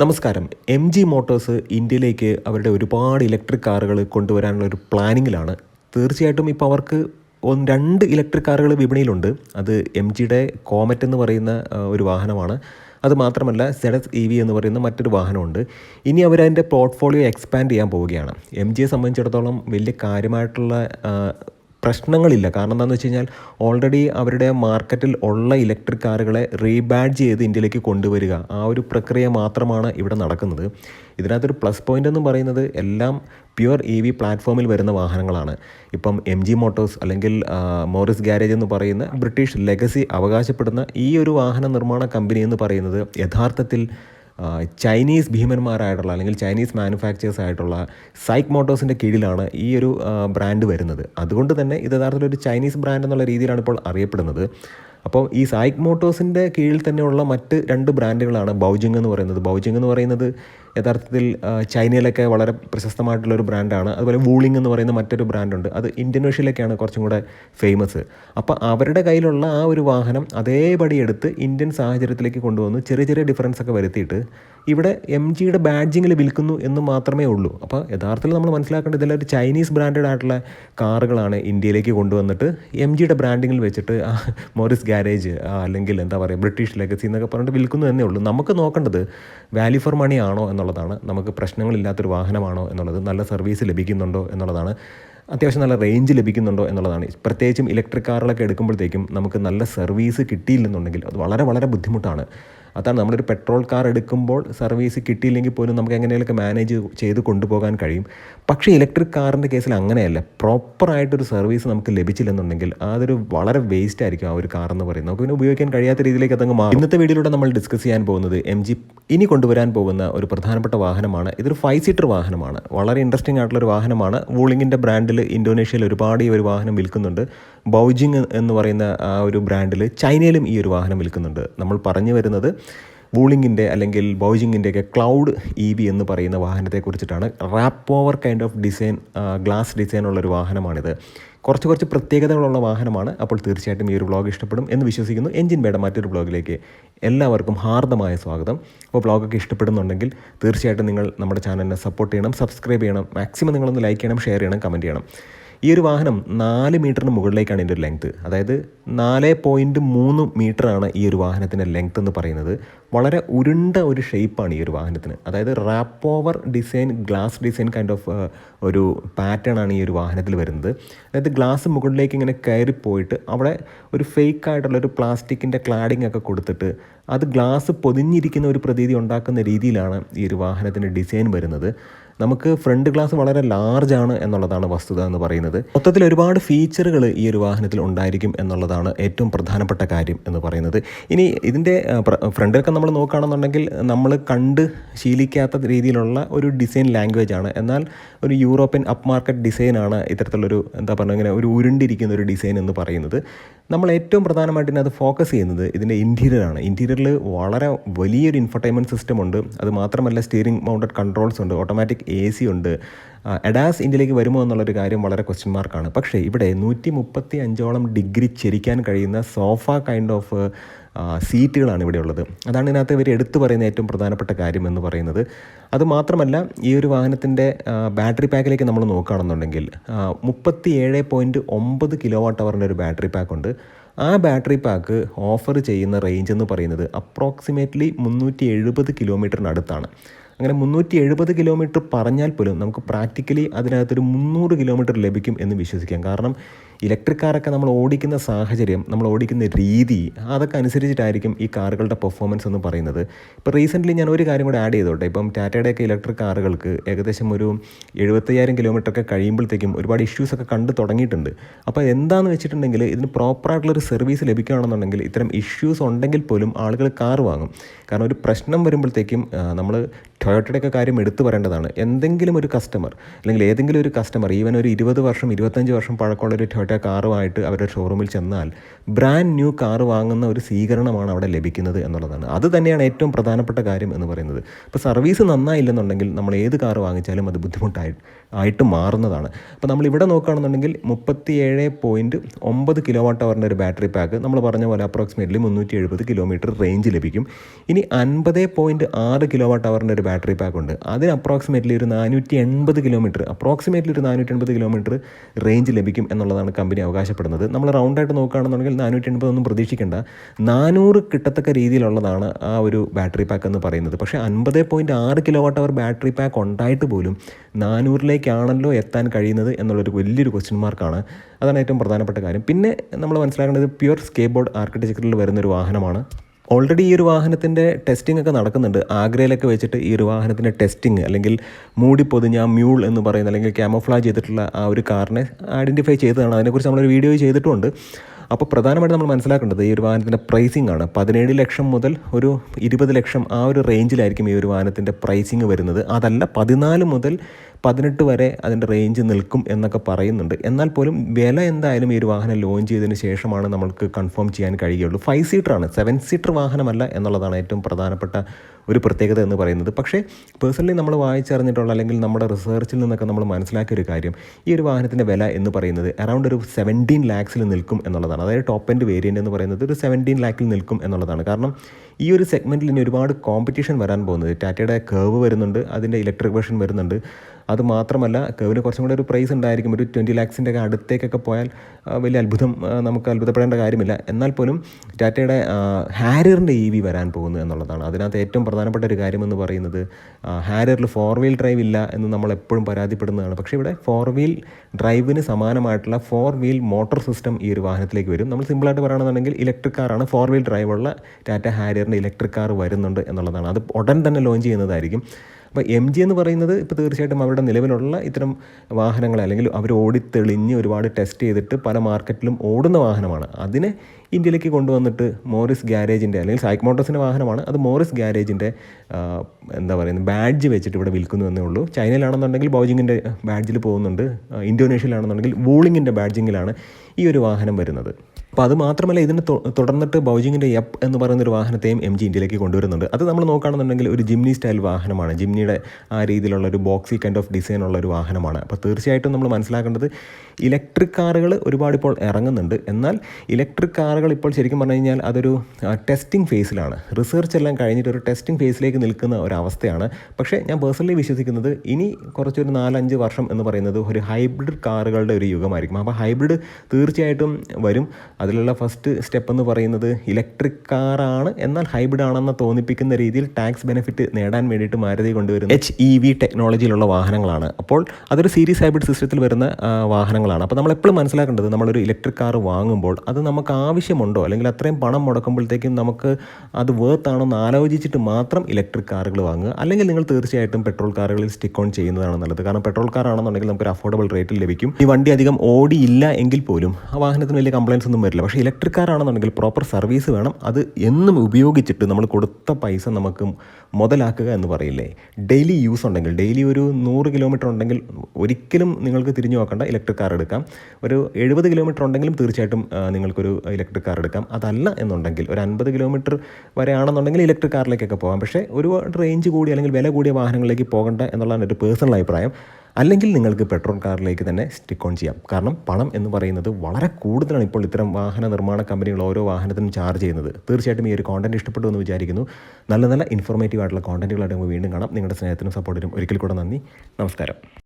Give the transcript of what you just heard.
നമസ്കാരം. M G Motors ഇന്ത്യയിലേക്ക് അവരുടെ ഒരുപാട് ഇലക്ട്രിക് കാറുകൾ കൊണ്ടുവരാനുള്ള ഒരു പ്ലാനിങ്ങിലാണ് തീർച്ചയായിട്ടും ഇപ്പോൾ അവർക്ക് ഒന്ന് രണ്ട് ഇലക്ട്രിക് കാറുകൾ വിപണിയിലുണ്ട്. അത് എം ജിയുടെ കോമറ്റ് എന്ന് പറയുന്ന ഒരു വാഹനമാണ്. അത് മാത്രമല്ല സെഡസ് ഇ വി എന്ന് പറയുന്ന മറ്റൊരു വാഹനമുണ്ട്. ഇനി അവരതിന്റെ പോർട്ട്ഫോളിയോ എക്സ്പാൻഡ് ചെയ്യാൻ പോവുകയാണ്. എം ജിയെ സംബന്ധിച്ചിടത്തോളം വലിയ കാര്യമായിട്ടുള്ള പ്രശ്നങ്ങളില്ല. കാരണം എന്താണെന്ന് വെച്ച് കഴിഞ്ഞാൽ ഓൾറെഡി അവരുടെ മാർക്കറ്റിൽ ഉള്ള ഇലക്ട്രിക് കാറുകളെ റീബാഡ് ചെയ്ത് ഇന്ത്യയിലേക്ക് കൊണ്ടുവരിക. ആ ഒരു പ്രക്രിയ മാത്രമാണ് ഇവിടെ നടക്കുന്നത്. ഇതിനകത്തൊരു പ്ലസ് പോയിന്റ് എന്ന് പറയുന്നത് എല്ലാം പ്യുവർ ഇ വി പ്ലാറ്റ്ഫോമിൽ വരുന്ന വാഹനങ്ങളാണ്. ഇപ്പം എം ജി മോട്ടോഴ്സ് അല്ലെങ്കിൽ മോറിസ് ഗാരേജ് എന്ന് പറയുന്ന ബ്രിട്ടീഷ് ലെഗസി അവകാശപ്പെടുന്ന ഈ ഒരു വാഹന നിർമ്മാണ കമ്പനി എന്ന് പറയുന്നത് യഥാർത്ഥത്തിൽ ചൈനീസ് ഭീമന്മാരായിട്ടുള്ള അല്ലെങ്കിൽ ചൈനീസ് മാനുഫാക്ചേഴ്സ് ആയിട്ടുള്ള സൈക്ക് മോട്ടോഴ്സിന്റെ കീഴിലാണ് ഈ ഒരു ബ്രാൻഡ് വരുന്നത്. അതുകൊണ്ട് തന്നെ ഇത് യഥാർത്ഥത്തിൽ ഒരു ചൈനീസ് ബ്രാൻഡ് എന്നുള്ള രീതിയിലാണ് ഇപ്പോൾ അറിയപ്പെടുന്നത്. അപ്പോൾ ഈ സായിക് മോട്ടോഴ്സിന്റെ കീഴിൽ തന്നെയുള്ള മറ്റ് രണ്ട് ബ്രാൻഡുകളാണ് ബൗജിങ് എന്ന് പറയുന്നത്. ബൗജിങ് എന്ന് പറയുന്നത് യഥാർത്ഥത്തിൽ ചൈനയിലൊക്കെ വളരെ പ്രശസ്തമായിട്ടുള്ള ഒരു ബ്രാൻഡാണ്. അതുപോലെ വൂളിംഗ് എന്ന് പറയുന്ന മറ്റൊരു ബ്രാൻഡുണ്ട്. അത് ഇന്തോനേഷ്യയിലൊക്കെയാണ് കുറച്ചും കൂടെ ഫേമസ്. അപ്പോൾ അവരുടെ കയ്യിലുള്ള ആ ഒരു വാഹനം അതേപടി എടുത്ത് ഇന്ത്യൻ സാഹചര്യത്തിലേക്ക് കൊണ്ടുവന്നു ചെറിയ ചെറിയ ഡിഫറൻസ് ഒക്കെ വരുത്തിയിട്ട് ഇവിടെ എം ജിയുടെ ബാഡ്ജിങ്ങിൽ വിൽക്കുന്നു എന്ന് മാത്രമേ ഉള്ളൂ. അപ്പോൾ യഥാർത്ഥത്തിൽ നമ്മൾ മനസ്സിലാക്കേണ്ടത് ഇതെല്ലാം ഒരു ചൈനീസ് ബ്രാൻഡഡ് ആയിട്ടുള്ള കാറുകളാണ് ഇന്ത്യയിലേക്ക് കൊണ്ടുവന്നിട്ട് എം ജിയുടെ ബ്രാൻഡിങ്ങിൽ വെച്ചിട്ട് മോറിസ് ഗാരേജ് അല്ലെങ്കിൽ എന്താ പറയുക ബ്രിട്ടീഷ് ലെഗസി എന്നൊക്കെ പറഞ്ഞിട്ട് വിൽക്കുന്നു എന്നേ ഉള്ളൂ. നമുക്ക് നോക്കേണ്ടത് വാല്യൂ ഫോർ മണി ആണോ എന്നുള്ളതാണ്. നമുക്ക് പ്രശ്നങ്ങളില്ലാത്തൊരു വാഹനമാണോ എന്നുള്ളത് നല്ല സർവീസ് ലഭിക്കുന്നുണ്ടോ എന്നുള്ളതാണ്. അത്യാവശ്യം നല്ല റേഞ്ച് ലഭിക്കുന്നുണ്ടോ എന്നുള്ളതാണ്. പ്രത്യേകിച്ചും ഇലക്ട്രിക് കാറുകളൊക്കെ എടുക്കുമ്പോഴത്തേക്കും നമുക്ക് നല്ല സർവീസ് കിട്ടിയില്ലെന്നുണ്ടെങ്കിൽ അത് വളരെ വളരെ ബുദ്ധിമുട്ടാണ്. അതാണ് നമ്മളൊരു പെട്രോൾ കാർ എടുക്കുമ്പോൾ സർവീസ് കിട്ടിയില്ലെങ്കിൽ പോലും നമുക്ക് എങ്ങനെയൊക്കെ മാനേജ് ചെയ്ത് കൊണ്ടുപോകാൻ കഴിയും. പക്ഷേ ഇലക്ട്രിക് കാറിന്റെ കേസിൽ അങ്ങനെയല്ല. പ്രോപ്പറായിട്ടൊരു സർവീസ് നമുക്ക് ലഭിച്ചില്ലെന്നുണ്ടെങ്കിൽ അതൊരു വളരെ വേസ്റ്റ് ആയിരിക്കും ആ ഒരു കാർ എന്ന് പറയുന്നത്. നമുക്ക് പിന്നെ ഉപയോഗിക്കാൻ കഴിയാത്ത രീതിയിലേക്ക് അതങ്ങ് മാറും. ഇന്നത്തെ വീഡിയോയിലൂടെ നമ്മൾ ഡിസ്കസ് ചെയ്യാൻ പോകുന്നത് എം ജി ഇനി കൊണ്ടുവരാൻ പോകുന്ന ഒരു പ്രധാനപ്പെട്ട വാഹനമാണ്. ഇതൊരു ഫൈവ് സീറ്റർ വാഹനമാണ്. വളരെ ഇൻട്രസ്റ്റിംഗ് ആയിട്ടുള്ള ഒരു വാഹനമാണ്. വൂളിങ്ങിന്റെ ബ്രാൻഡിൽ ഇന്തോനേഷ്യയിൽ ഒരുപാട് ഈ ഒരു വാഹനം വിൽക്കുന്നുണ്ട്. ബൗജിങ് എന്ന് പറയുന്ന ആ ഒരു ബ്രാൻഡിൽ ചൈനയിലും ഈ ഒരു വാഹനം വിൽക്കുന്നുണ്ട്. നമ്മൾ പറഞ്ഞു വരുന്നത് വൂളിങ്ങിന്റെ അല്ലെങ്കിൽ ബൗജിങ്ങിന്റെയൊക്കെ ക്ലൗഡ് ഇ വി എന്ന് പറയുന്ന വാഹനത്തെക്കുറിച്ചിട്ടാണ്. Wrap over kind of design glass design ഉള്ളൊരു വാഹനമാണിത്. കുറച്ച് കുറച്ച് പ്രത്യേകതകളുള്ള വാഹനമാണ്. അപ്പോൾ തീർച്ചയായിട്ടും ഈ ഒരു ബ്ലോഗ് ഇഷ്ടപ്പെടും എന്ന് വിശ്വസിക്കുന്നു എഞ്ചിൻ വേട മറ്റൊരു ബ്ലോഗിലേക്ക് എല്ലാവർക്കും ഹാർദമായ സ്വാഗതം. അപ്പോൾ വ്ളോഗൊക്കെ ഇഷ്ടപ്പെടുന്നുണ്ടെങ്കിൽ തീർച്ചയായിട്ടും നിങ്ങൾ നമ്മുടെ ചാനലിനെ സപ്പോർട്ട് ചെയ്യണം സബ്സ്ക്രൈബ് ചെയ്യണം മാക്സിമം നിങ്ങളൊന്ന് ലൈക്ക് ചെയ്യണം ഷെയർ ചെയ്യണം കമന്റ് ചെയ്യണം. ഈ ഒരു വാഹനം നാല് മീറ്ററിന് മുകളിലേക്കാണ് ഇതിന്റെ ഒരു അതായത് നാല് പോയിന്റ് മൂന്ന് മീറ്ററാണ് ഈ ഒരു വാഹനത്തിന്റെ ലെങ്ത്ത് എന്ന് പറയുന്നത്. വളരെ ഉരുണ്ട ഒരു ഷേപ്പാണ് ഈ ഒരു വാഹനത്തിന്. അതായത് wrap over design glass design kind of ഒരു പാറ്റേൺ ആണ് ഈ ഒരു വാഹനത്തിൽ വരുന്നത്. അതായത് ഗ്ലാസ് മുകളിലേക്ക് ഇങ്ങനെ കയറിപ്പോയിട്ട് അവിടെ ഒരു ഫേക്ക് ആയിട്ടുള്ള ഒരു പ്ലാസ്റ്റിക്കിന്റെ ക്ലാഡിംഗ് ഒക്കെ കൊടുത്തിട്ട് അത് ഗ്ലാസ് പൊതിഞ്ഞിരിക്കുന്ന ഒരു പ്രതീതി ഉണ്ടാക്കുന്ന രീതിയിലാണ് ഈ ഒരു വാഹനത്തിന്റെ ഡിസൈൻ വരുന്നത്. നമുക്ക് ഫ്രണ്ട് ഗ്ലാസ് വളരെ ലാർജ് ആണ് എന്നുള്ളതാണ് വസ്തുത എന്ന് പറയുന്നത്. മൊത്തത്തിൽ ഒരുപാട് ഫീച്ചറുകൾ ഈ ഒരു വാഹനത്തിൽ ഉണ്ടായിരിക്കും എന്നുള്ളതാണ് ഏറ്റവും പ്രധാനപ്പെട്ട കാര്യം എന്ന് പറയുന്നത്. ഇനി ഇതിന്റെ ഫ്രണ്ടിലൊക്കെ നമ്മൾ നോക്കുകയാണെന്നുണ്ടെങ്കിൽ നമ്മൾ കണ്ട് ശീലിക്കാത്ത രീതിയിലുള്ള ഒരു ഡിസൈൻ ലാംഗ്വേജ് ആണ്. എന്നാൽ ഒരു യൂറോപ്യൻ അപ്പ് മാർക്കറ്റ് ഡിസൈനാണ് ഇത്തരത്തിലുള്ളൊരു എന്താ പറയുക ഇങ്ങനെ ഒരു ഉരുണ്ടിരിക്കുന്ന ഒരു ഡിസൈൻ എന്ന് പറയുന്നത്. നമ്മൾ ഏറ്റവും പ്രധാനമായിട്ട് ഇതിനകത്ത് ഫോക്കസ് ചെയ്യുന്നത് ഇതിന്റെ ഇന്റീരിയറാണ് ഇന്റീരിയറിൽ വളരെ വലിയൊരു ഇൻഫർടൈൻമെന്റ് സിസ്റ്റം ഉണ്ട്. അത് മാത്രമല്ല സ്റ്റിയറിംഗ് മൗണ്ടഡ് കൺട്രോൾസ് ഉണ്ട്. ഓട്ടോമാറ്റിക് എ സി ഉണ്ട്. എഡാസ് ഇന്ത്യയിലേക്ക് വരുമോ എന്നുള്ളൊരു കാര്യം വളരെ ക്വസ്റ്റ്യൻ മാർക്കാണ് പക്ഷേ ഇവിടെ നൂറ്റി മുപ്പത്തി അഞ്ചോളം ഡിഗ്രി ചെരിക്കാൻ കഴിയുന്ന സോഫ കൈൻഡ് ഓഫ് സീറ്റുകളാണ് ഇവിടെ ഉള്ളത്. അതാണ് ഇതിനകത്ത് ഇവർ എടുത്തു പറയുന്ന ഏറ്റവും പ്രധാനപ്പെട്ട കാര്യം എന്ന് പറയുന്നത്. അതുമാത്രമല്ല ഈ ഒരു വാഹനത്തിന്റെ ബാറ്ററി പാക്കിലേക്ക് നമ്മൾ നോക്കുകയാണെന്നുണ്ടെങ്കിൽ മുപ്പത്തി ഏഴ് പോയിന്റ് ഒമ്പത് കിലോ വാട്ട് അവറിന്റെ ഒരു ബാറ്ററി പാക്ക് ഉണ്ട്. ആ ബാറ്ററി പാക്ക് ഓഫർ ചെയ്യുന്ന റേഞ്ച് എന്ന് പറയുന്നത് അപ്രോക്സിമേറ്റ്ലി മുന്നൂറ്റി എഴുപത് കിലോമീറ്ററിനടുത്താണ് അങ്ങനെ മുന്നൂറ്റി എഴുപത് കിലോമീറ്റർ പറഞ്ഞാൽ പോലും നമുക്ക് പ്രാക്ടിക്കലി അതിനകത്തൊരു മുന്നൂറ് കിലോമീറ്റർ ലഭിക്കും എന്ന് വിശ്വസിക്കാം. കാരണം ഇലക്ട്രിക് കാറൊക്കെ നമ്മൾ ഓടിക്കുന്ന സാഹചര്യം നമ്മൾ ഓടിക്കുന്ന രീതി അതൊക്കെ അനുസരിച്ചിട്ടായിരിക്കും ഈ കാറുകളുടെ പെർഫോമൻസ് എന്ന് പറയുന്നത്. ഇപ്പോൾ റീസെന്റ്ലി ഞാൻ ഒരു കാര്യം കൂടെ ആഡ് ചെയ്തോട്ടെ. ഇപ്പം ടാറ്റയുടെയൊക്കെ ഇലക്ട്രിക് കാറുകൾക്ക് ഏകദേശം ഒരു എഴുപത്തയ്യായിരം കിലോമീറ്റർ ഒക്കെ കഴിയുമ്പോഴത്തേക്കും ഒരുപാട് ഇഷ്യൂസ് ഒക്കെ കണ്ടു തുടങ്ങിയിട്ടുണ്ട്. അപ്പോൾ എന്താണെന്ന് വെച്ചിട്ടുണ്ടെങ്കിൽ ഇതിന് പ്രോപ്പറായിട്ടുള്ളൊരു സർവീസ് ലഭിക്കുകയാണെന്നുണ്ടെങ്കിൽ ഇത്തരം ഇഷ്യൂസ് ഉണ്ടെങ്കിൽ പോലും ആളുകൾ കാർ വാങ്ങും. കാരണം ഒരു പ്രശ്നം വരുമ്പോഴത്തേക്കും നമ്മൾ ടൊയോട്ടയുടെയൊക്കെ കാര്യം എടുത്തു പറയേണ്ടതാണ്. എന്തെങ്കിലും ഒരു കസ്റ്റമർ അല്ലെങ്കിൽ ഏതെങ്കിലും ഒരു കസ്റ്റമർ ഈവൻ ഒരു ഇരുപത് വർഷം ഇരുപത്തഞ്ച് വർഷം പഴക്കമുള്ള ഒരു ടൊയോട്ട കാറുമായിട്ട് അവരുടെ ഷോറൂമിൽ ചെന്നാൽ ബ്രാൻഡ് ന്യൂ കാർ വാങ്ങുന്ന ഒരു സ്വീകരണമാണ് അവിടെ ലഭിക്കുന്നത് എന്നുള്ളതാണ്. അത് തന്നെയാണ് ഏറ്റവും പ്രധാനപ്പെട്ട കാര്യം എന്ന് പറയുന്നത്. ഇപ്പോൾ സർവീസ് നന്നായില്ലെന്നുണ്ടെങ്കിൽ നമ്മൾ ഏത് കാർ വാങ്ങിച്ചാലും അത് ബുദ്ധിമുട്ടായി ആയിട്ട് മാറുന്നതാണ്. അപ്പോൾ നമ്മൾ ഇവിടെ നോക്കുകയാണെന്നുണ്ടെങ്കിൽ മുപ്പത്തി ഏഴ് പോയിന്റ് ഒമ്പത് കിലോ വാട്ട് അവറിന്റെ ഒരു ബാറ്ററി പാക്ക് നമ്മൾ പറഞ്ഞ പോലെ അപ്രോക്സിമേറ്റ്ലി മുന്നൂറ്റി എഴുപത് കിലോമീറ്റർ റേഞ്ച് ലഭിക്കും. ഇനി അൻപത് പോയിന്റ് ആറ് കിലോ വാട്ട് അവറിന്റെ ഒരു ബാറ്ററി പാക്ക് ഉണ്ട്. അതിന് അപ്രോക്സിമേറ്റ്ലി ഒരു നാനൂറ്റി എൺപത് കിലോമീറ്റർ അപ്രോക്സിമേറ്റ്ലി ഒരു നാനൂറ്റി എൺപത് കിലോമീറ്റർ റേഞ്ച് ലഭിക്കും എന്നുള്ളതാണ് കമ്പനി അവകാശപ്പെടുന്നത്. നമ്മൾ റൗണ്ടായിട്ട് നോക്കുകയാണെന്നുണ്ടെങ്കിൽ നാനൂറ്റി എൺപത് ഒന്നും പ്രതീക്ഷിക്കേണ്ട. നാനൂറ് കിട്ടത്തക്ക രീതിയിലുള്ളതാണ് ആ ഒരു ബാറ്ററി പാക്ക് എന്ന് പറയുന്നത്. പക്ഷേ അൻപത് പോയിന്റ് ആറ് kilowatt hour battery pack ഉണ്ടായിട്ട് പോലും നാനൂറിലേക്കാണല്ലോ എത്താൻ കഴിയുന്നത് എന്നുള്ളൊരു വലിയൊരു ക്വസ്റ്റ്യൻ മാർക്കാണ് അതാണ് ഏറ്റവും പ്രധാനപ്പെട്ട കാര്യം. പിന്നെ നമ്മൾ മനസ്സിലാക്കേണ്ടത് പ്യുവർ സ്കേബോർഡ് ആർക്കിടെക്ചറിൽ വരുന്നൊരു വാഹനമാണ്. ഓൾറെഡി ഈ ഒരു വാഹനത്തിന്റെ ടെസ്റ്റിംഗ് ഒക്കെ നടക്കുന്നുണ്ട്. ആഗ്രയിലൊക്കെ വെച്ചിട്ട് ഈ ഒരു വാഹനത്തിന്റെ ടെസ്റ്റിംഗ് അല്ലെങ്കിൽ മൂടി പൊതിഞ്ഞ ആ മ്യൂൾ എന്ന് പറയുന്ന അല്ലെങ്കിൽ ക്യാമോഫ്ലാജ് ചെയ്തിട്ടുള്ള ആ ഒരു കാറിനെ ഐഡന്റിഫൈ ചെയ്തതാണ്. അതിനെക്കുറിച്ച് നമ്മളൊരു വീഡിയോ ചെയ്തിട്ടുമുണ്ട്. അപ്പോൾ പ്രധാനമായിട്ട് നമ്മൾ മനസ്സിലാക്കേണ്ടത് ഈ ഒരു വാഹനത്തിന്റെ പ്രൈസിംഗ് ആണ്. പതിനേഴ് ലക്ഷം മുതൽ ഒരു ഇരുപത് ലക്ഷം ആ ഒരു റേഞ്ചിലായിരിക്കും ഈ ഒരു വാഹനത്തിന്റെ പ്രൈസിങ് വരുന്നത്. അതല്ല പതിനാല് മുതൽ പതിനെട്ട് വരെ അതിന്റെ റേഞ്ച് നിൽക്കും എന്നൊക്കെ പറയുന്നുണ്ട്. എന്നാൽ പോലും വില എന്തായാലും ഈ ഒരു വാഹനം ലോഞ്ച് ചെയ്തതിന് ശേഷമാണ് നമുക്ക് കൺഫേം ചെയ്യാൻ കഴിയുള്ളൂ. ഫൈവ് ആണ്. സെവൻ സീറ്റർ വാഹനമല്ല എന്നുള്ളതാണ് ഏറ്റവും പ്രധാനപ്പെട്ട ഒരു പ്രത്യേകത എന്ന് പറയുന്നത്. പക്ഷേ പേഴ്സണലി നമ്മൾ വായിച്ചറിഞ്ഞിട്ടുള്ള അല്ലെങ്കിൽ നമ്മുടെ റിസർച്ചിൽ നിന്നൊക്കെ നമ്മൾ മനസ്സിലാക്കിയ ഒരു കാര്യം ഈ ഒരു വാഹനത്തിന്റെ വില എന്ന് പറയുന്നത് അറൗണ്ട് ഒരു സെവന്റീൻ ലാക്സിൽ നിൽക്കും എന്നുള്ളതാണ്. അതായത് ടോപ്പ് എൻഡ് വേരിയന്റ് എന്ന് പറയുന്നത് ഒരു സെവന്റീൻ ലാക്കിൽ നിൽക്കും എന്നുള്ളതാണ്. കാരണം ഈ ഒരു സെഗ്മെന്റിൽ ഇനി ഒരുപാട് കോമ്പറ്റീഷൻ വരാൻ പോകുന്നത്. ടാറ്റയുടെ കേവ് വരുന്നുണ്ട് അതിന്റെ ഇലക്ട്രിക് വേർഷൻ വരുന്നുണ്ട്. അത് മാത്രമല്ല കേവിന് കുറച്ചും കൂടെ ഒരു പ്രൈസ് ഉണ്ടായിരിക്കും. ഒരു ട്വന്റി ലാക്സിന്റെ ഒക്കെ അടുത്തേക്കൊക്കെ പോയാൽ വലിയ അത്ഭുതം നമുക്ക് അത്ഭുതപ്പെടേണ്ട കാര്യമില്ല. എന്നാൽ പോലും ടാറ്റയുടെ ഹാരിയറിന്റെ ഇ വി വരാൻ പോകുന്നു എന്നുള്ളതാണ്. അതിനകത്ത് ഏറ്റവും പ്രധാനപ്പെട്ട ഒരു കാര്യമെന്ന് പറയുന്നത് ഹാരിയറിൽ ഫോർ വീൽ ഡ്രൈവ് ഇല്ല എന്ന് നമ്മൾ എപ്പോഴും പരാതിപ്പെടുന്നതാണ്. പക്ഷേ ഇവിടെ ഫോർ വീൽ ഡ്രൈവിന് സമാനമായിട്ടുള്ള ഫോർ വീൽ മോട്ടോർ സിസ്റ്റം ഈ ഒരു വാഹനത്തിലേക്ക് വരും. നമ്മൾ സിമ്പിളായിട്ട് പറയുകയാണെന്നുണ്ടെങ്കിൽ ഇലക്ട്രിക് കാറാണ് ഫോർ വീൽ ഡ്രൈവുള്ള ടാറ്റ ഹാരിയറിന്റെ ഇലക്ട്രിക് കാർ വരുന്നുണ്ട് എന്നുള്ളതാണ്. അത് ഉടൻ തന്നെ ലോഞ്ച് ചെയ്യുന്നതായിരിക്കും. അപ്പോൾ എം ജി എന്ന് പറയുന്നത് ഇപ്പോൾ തീർച്ചയായിട്ടും അവരുടെ നിലവിലുള്ള ഇത്തരം വാഹനങ്ങളെ അല്ലെങ്കിൽ അവർ ഓടിത്തെളിഞ്ഞ് ഒരുപാട് ടെസ്റ്റ് ചെയ്തിട്ട് പല മാർക്കറ്റിലും ഓടുന്ന വാഹനമാണ്. അതിനെ ഇന്ത്യയിലേക്ക് കൊണ്ടുവന്നിട്ട് മോറിസ് ഗ്യാരേജിന്റെ അല്ലെങ്കിൽ സൈക്ക് മോട്ടോഴ്സിന്റെ വാഹനമാണ്. അത് മോറിസ് ഗ്യാരേജിന്റെ എന്താ പറയുന്നത് ബാഡ്ജ് വെച്ചിട്ട് ഇവിടെ വിൽക്കുന്നു എന്നേ ഉള്ളൂ. ചൈനയിലാണെന്നുണ്ടെങ്കിൽ ബൗജിങ്ങിന്റെ ബാഡ്ജിൽ പോകുന്നുണ്ട്. ഇന്തോനേഷ്യയിലാണെന്നുണ്ടെങ്കിൽ വൂളിങ്ങിന്റെ ബാഡ്ജിങ്ങിലാണ് ഈ ഒരു വാഹനം വരുന്നത്. അപ്പോൾ അത് മാത്രമല്ല ഇതിന് തുടർന്നിട്ട് ബൗജിങ്ങിന്റെ എപ്പ് എന്ന് പറയുന്ന ഒരു വാഹനത്തെയും എം ജി ഇന്ത്യയിലേക്ക് കൊണ്ടുവരുന്നുണ്ട്. അത് നമ്മൾ നോക്കുകയാണെന്നുണ്ടെങ്കിൽ ഒരു ജിംനി സ്റ്റൈൽ വാഹനമാണ്. ജിംനിയുടെ ആ രീതിയിലുള്ള ഒരു ബോക്സി കൈൻഡ് ഓഫ് ഡിസൈൻ ഉള്ള ഒരു വാഹനമാണ്. അപ്പോൾ തീർച്ചയായിട്ടും നമ്മൾ മനസ്സിലാക്കേണ്ടത് ഇലക്ട്രിക് കാറുകൾ ഒരുപാട് ഇപ്പോൾ ഇറങ്ങുന്നുണ്ട്. എന്നാൽ ഇലക്ട്രിക് കാറുകൾ ഇപ്പോൾ ശരിക്കും പറഞ്ഞു കഴിഞ്ഞാൽ അതൊരു ടെസ്റ്റിംഗ് ഫേസിലാണ് റിസർച്ച് എല്ലാം കഴിഞ്ഞിട്ട് ഒരു ടെസ്റ്റിംഗ് ഫേസിലേക്ക് നിൽക്കുന്ന ഒരു അവസ്ഥയാണ്. പക്ഷേ ഞാൻ പേഴ്സണലി വിശ്വസിക്കുന്നത് ഇനി കുറച്ചൊരു നാലഞ്ച് വർഷം എന്ന് പറയുന്നത് ഒരു ഹൈബ്രിഡ് കാറുകളുടെ ഒരു യുഗമായിരിക്കും. അപ്പോൾ ഹൈബ്രിഡ് തീർച്ചയായിട്ടും വരും. അതിലുള്ള ഫസ്റ്റ് സ്റ്റെപ്പ് എന്ന് പറയുന്നത് ഇലക്ട്രിക് കാറാണ് എന്നാൽ ഹൈബ്രിഡ് ആണെന്ന് തോന്നിപ്പിക്കുന്ന രീതിയിൽ ടാക്സ് ബെനിഫിറ്റ് നേടാൻ വേണ്ടിയിട്ട് മാരുതി കൊണ്ടുവരുന്ന എച്ച് ഇ വി ടെക്നോളജിയിലുള്ള വാഹനങ്ങളാണ്. അപ്പോൾ അതൊരു സീരീസ് ഹൈബ്രിഡ് സിസ്റ്റത്തിൽ വരുന്ന വാഹനങ്ങളാണ്. അപ്പോൾ നമ്മൾ എപ്പോഴും മനസ്സിലാക്കേണ്ടത് നമ്മളൊരു ഇലക്ട്രിക് കാർ വാങ്ങുമ്പോൾ അത് നമുക്ക് ആവശ്യമുണ്ടോ? അല്ലെങ്കിൽ അത്രയും പണം മുടക്കുമ്പോഴത്തേക്കും നമുക്ക് അത് വേർത്ത് എന്ന് ആലോചിച്ചിട്ട് മാത്രം ഇലക്ട്രിക് കാറുകൾ വാങ്ങുക? അല്ലെങ്കിൽ നിങ്ങൾ തീർച്ചയായിട്ടും പെട്രോൾ കാറുകളിൽ സ്റ്റിക്ക് ഓൺ ചെയ്യുന്നതാണ് നല്ലത്. കാരണം പെട്രോൾ കാർ ആണെന്നുണ്ടെങ്കിൽ നമുക്ക് ഒരു അഫോർഡബിൾ റേറ്റിൽ ലഭിക്കും. ഈ വണ്ടി അധികം ഓടിയില്ല എങ്കിൽ പോലും ആ വാഹനത്തിന് വലിയ കംപ്ലയിൻസ് ഒന്നും വരില്ല പക്ഷേ ഇലക്ട്രിക് കാറാണെന്നുണ്ടെങ്കിൽ പ്രോപ്പർ സർവീസ് വേണം. അത് എന്നും ഉപയോഗിച്ചിട്ട് നമ്മൾ കൊടുത്ത പൈസ നമുക്ക് മുതലാക്കുക എന്ന് പറയില്ലേ. ഡെയിലി യൂസ് ഉണ്ടെങ്കിൽ ഡെയിലി ഒരു നൂറ് കിലോമീറ്റർ ഉണ്ടെങ്കിൽ ഒരിക്കലും നിങ്ങൾക്ക് തിരിഞ്ഞു നോക്കേണ്ട ഇലക്ട്രിക് കാർ എടുക്കാം. ഒരു എഴുപത് കിലോമീറ്റർ ഉണ്ടെങ്കിലും തീർച്ചയായിട്ടും നിങ്ങൾക്കൊരു ഇലക്ട്രിക് കാർ എടുക്കാം. അതല്ല എന്നുണ്ടെങ്കിൽ ഒരു അൻപത് കിലോമീറ്റർ വരെ ആണെന്നുണ്ടെങ്കിൽ ഇലക്ട്രിക് കാറിലേക്കൊക്കെ പോകാം. പക്ഷേ ഒരുപാട് റേഞ്ച് കൂടി അല്ലെങ്കിൽ വില കൂടിയ വാഹനങ്ങളിലേക്ക് പോകേണ്ട എന്നുള്ളതാണ് ഒരു പേഴ്സണൽ അഭിപ്രായം. അല്ലെങ്കിൽ നിങ്ങൾക്ക് പെട്രോൾ കാറിലേക്ക് തന്നെ സ്റ്റിക്ക് ഓൺ ചെയ്യാം. കാരണം പണം എന്ന് പറയുന്നത് വളരെ കൂടുതലാണ് ഇപ്പോൾ ഇത്തരം വാഹന നിർമ്മാണ കമ്പനികൾ ഓരോ വാഹനത്തിനും ചാർജ് ചെയ്യുന്നത്. തീർച്ചയായിട്ടും ഈ ഒരു കോണ്ടന്റ് ഇഷ്ടപ്പെട്ടു എന്ന് വിചാരിക്കുന്നു. നല്ല നല്ല ഇൻഫോർമേറ്റീവ് ആയിട്ടുള്ള കോണ്ടന്റുകളായിട്ട് നമുക്ക് വീണ്ടും കാണാം. നിങ്ങളുടെ സ്നേഹത്തിനും സപ്പോർട്ടിനും ഒരിക്കൽ കൂടെ നന്ദി. നമസ്കാരം.